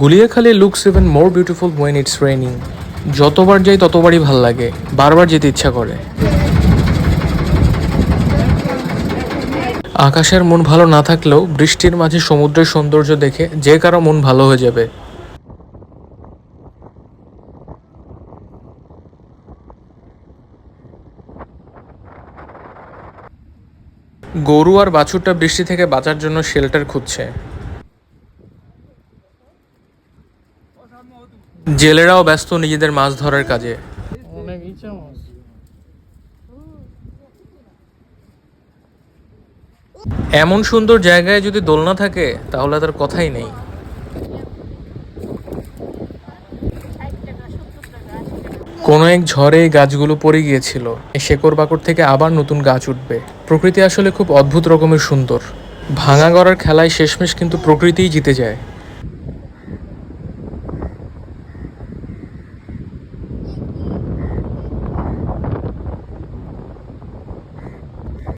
Guliakhali looks even more beautiful when it's raining যতবার যাই ততবারই ভালো লাগে। বারবার যেতে ইচ্ছা করে। আকাশের মন ভালো না থাকলেও বৃষ্টির মাঝে সমুদ্রের সৌন্দর্য দেখে যে কারও মন ভালো হয়ে যাবে। গরু আর বাছুরটা বৃষ্টি থেকে বাঁচার জন্য শেল্টার খুঁজছে। জেলেরাও ব্যস্ত নিজেদের মাছ ধরার কাজে। এমন সুন্দর জায়গায় যদি দোলনা থাকে, তাহলে তার কথাই নেই। কোনো এক ঝড়ে গাছগুলো পড়ে গিয়েছিল। শেকড় বাকড় থেকে আবার নতুন গাছ উঠবে। প্রকৃতি আসলে খুব অদ্ভুত রকমের সুন্দর। ভাঙা গড়ার খেলায় শেষমেশ কিন্তু প্রকৃতিই জিতে যায়।